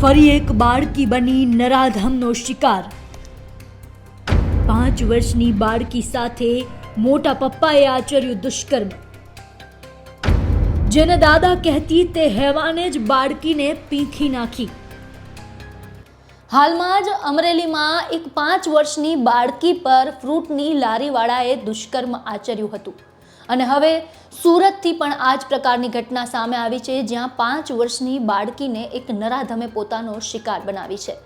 ફરી એક બાળકી બની નરાધમનો શિકાર. પાંચ વર્ષની બાળકી સાથે મોટા પપ્પાએ આચર્યું દુષ્કર્મ. જેને દાદા કહેતી તે હેવાને જ બાળકીને પીંખી નાખી. હાલમાં જ અમરેલીમાં એક પાંચ વર્ષની બાળકી પર ફ્રૂટની લારીવાળાએ દુષ્કર્મ આચર્યું હતું. અને હવે સુરતથી પણ આ જ પ્રકારની ઘટના સામે આવી છે, જ્યાં પાંચ વર્ષની બાળકીને એક નરાધમે પોતાનો શિકાર બનાવી છે.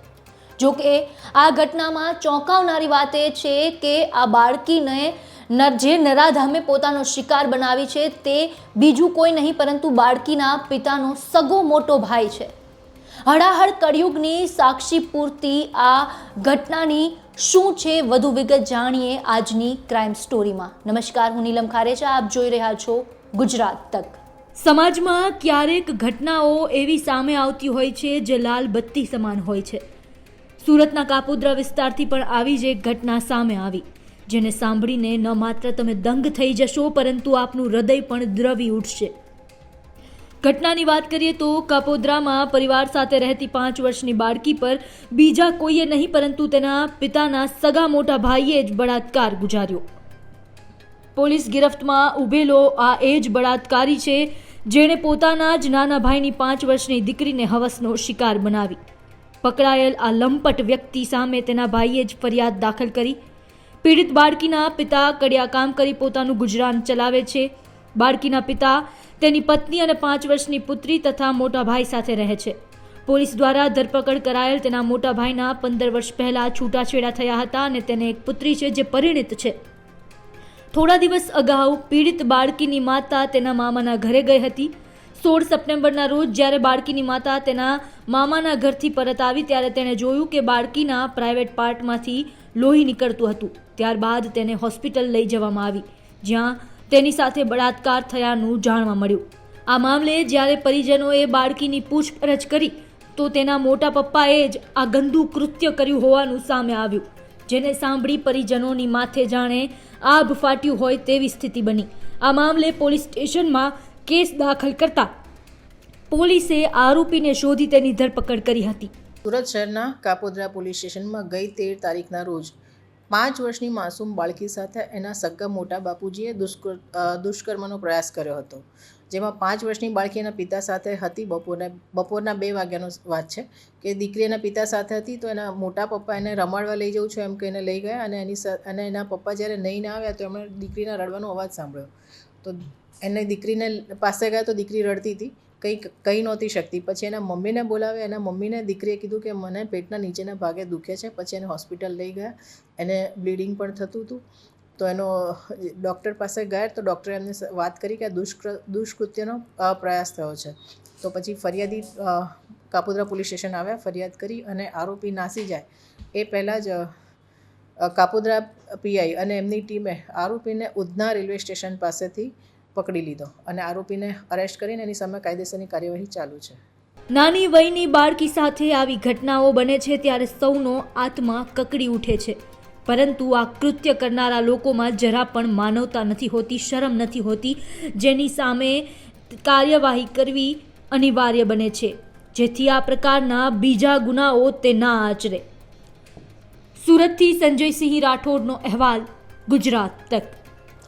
જો કે આ ઘટનામાં ચોંકાવનારી વાત એ છે કે આ બાળકીને નર, જે નરાધામે પોતાનો શિકાર બનાવી છે, તે બીજું કોઈ નહીં, પરંતુ બાળકીના પિતાનો સગો મોટો ભાઈ છે. હળાહળ કળિયુગની સાક્ષી પૂરતી આ ઘટનાની શું છે વધુ વિગત જાણીએ આજની ક્રાઇમ સ્ટોરીમાં નમસ્કાર, હું નીલમ ખારેચા, આપ જોઈ રહ્યા છો ગુજરાત તક. સમાજમાં ક્યારેક ઘટનાઓ એવી સામે આવતી હોય છે જે લાલ બત્તી સમાન હોય છે. સુરતના કાપોદ્રા વિસ્તારથી પણ આવી જ એક ઘટના સામે આવી, જેને સાંભળીને ન માત્ર તમે દંગ થઈ જશો, પરંતુ આપનું હૃદય પણ દ્રવી ઉઠશે. ઘટનાની વાત કરીએ તો કાપોદ્રામાં પરિવાર સાથે રહેતી પાંચ વર્ષની બાળકી પર બીજા કોઈએ નહીં, પરંતુ તેના પિતાના સગા મોટા ભાઈએ જ બળાત્કાર ગુજાર્યો. પોલીસ ગિરફ્તમાં ઊભેલો આ એ જ બળાત્કારી છે, જેણે પોતાના જ નાના ભાઈની પાંચ વર્ષની દીકરીને હવસનો શિકાર બનાવી. પકડાયેલ આ લંપટ વ્યક્તિ સામે તેના ભાઈએ જ ફરિયાદ દાખલ કરી. પીડિત બાળકીના પિતા કડિયા કામ કરી પોતાનું ગુજરાન ચલાવે છે. બાળકીના પિતા તેની પત્ની અને પાંચ વર્ષની પુત્રી તથા મોટા ભાઈ સાથે રહે છે. પોલીસ દ્વારા ધરપકડ કરાયેલ તેના મોટા ભાઈના પંદર વર્ષ પહેલા છૂટાછેડા થયા હતા અને તેને એક પુત્રી છે જે પરિણિત છે. થોડા દિવસ અગાઉ પીડિત બાળકીની માતા તેના મામાના ઘરે ગઈ હતી. સોળ સપ્ટેમ્બરના રોજ જ્યારે બાળકીની માતા તેના મામાના ઘરથી પરત આવી ત્યારે તેણે જોયું કે બાળકીના પ્રાઇવેટ પાર્ટમાંથી લોહી નીકળતું હતું. ત્યારબાદ તેને હોસ્પિટલ લઈ જવામાં આવી, જ્યાં તેની સાથે બળાત્કાર થયાનું જાણવા મળ્યું. આ મામલે જ્યારે પરિજનોએ બાળકીની પૂછપરછ કરી, તો તેના મોટા પપ્પાએ જ આ ગંદુ કૃત્ય કર્યું હોવાનું સામે આવ્યું, જેને સાંભળી પરિજનોની માથે જાણે આભ ફાટ્યું હોય તેવી સ્થિતિ બની. આ મામલે પોલીસ સ્ટેશનમાં કેસ દાખલ કરતા પોલીસે આરોપીને શોધી તેની ધરપકડ કરી હતી. સુરત શહેરના કાપોદ્રા પોલીસ સ્ટેશનમાં ગઈ તેર તારીખના રોજ પાંચ વર્ષની માસૂમ બાળકી સાથે એના સગ્ગા મોટા બાપુજીએ દુષ્કર દુષ્કર્મનો પ્રયાસ કર્યો હતો, જેમાં પાંચ વર્ષની બાળકી એના પિતા સાથે હતી. બપોરને, બપોરના બે વાગ્યાનો વાત છે કે દીકરી એના પિતા સાથે હતી તો એના મોટા પપ્પા એને રમાડવા લઈ જવું છું એમ કહીને લઈ ગયા અને એની અને એના પપ્પા જ્યારે નહીં ના આવ્યા તો એમણે દીકરીના રડવાનો અવાજ સાંભળ્યો. તો એને દીકરીને પાસે ગયા તો દીકરી રડતી હતી. કંઈ કહી નહોતી શકતી. પછી એના મમ્મીને બોલાવે એના મમ્મીને દીકરીએ કીધું કે મને પેટના નીચેના ભાગે દુખે છે. પછી એને હોસ્પિટલ લઈ ગયા. એને બ્લીડિંગ પણ થતું હતું. તો એનો ડૉક્ટર પાસે ગયા. તો ડૉક્ટરે એમને વાત કરી કે આ દુષ્કૃ દુષ્કૃત્યનો પ્રયાસ થયો છે. તો પછી ફરિયાદી કાપોદ્રા પોલીસ સ્ટેશન આવ્યા, ફરિયાદ કરી અને આરોપી નાસી જાય. એ પહેલાં જ કાપોદ્રા પીઆઈ અને એમની ટીમે આરોપીને ઉધના રેલવે સ્ટેશન પાસેથી પકડી લીધો અને આરોપીને અરેસ્ટ કરીને એની સામે કાયદેસરની કાર્યવાહી ચાલુ છે. નાની વયની બાળકી સાથે આવી ઘટનાઓ બને છે ત્યારે સૌનો આત્મા કકડી ઉઠે છે. પરંતુ આ કૃત્ય કરનારા લોકોમાં જરા પણ માનવતા નથી હોતી, શરમ નથી હોતી, જેની સામે કાર્યવાહી કરવી અનિવાર્ય બને છે. જેથી આ પ્રકારના બીજા ગુનાઓ તે ના આચરે. સુરતથી સંજયસિંહ રાઠોડનો અહેવાલ, ગુજરાત તક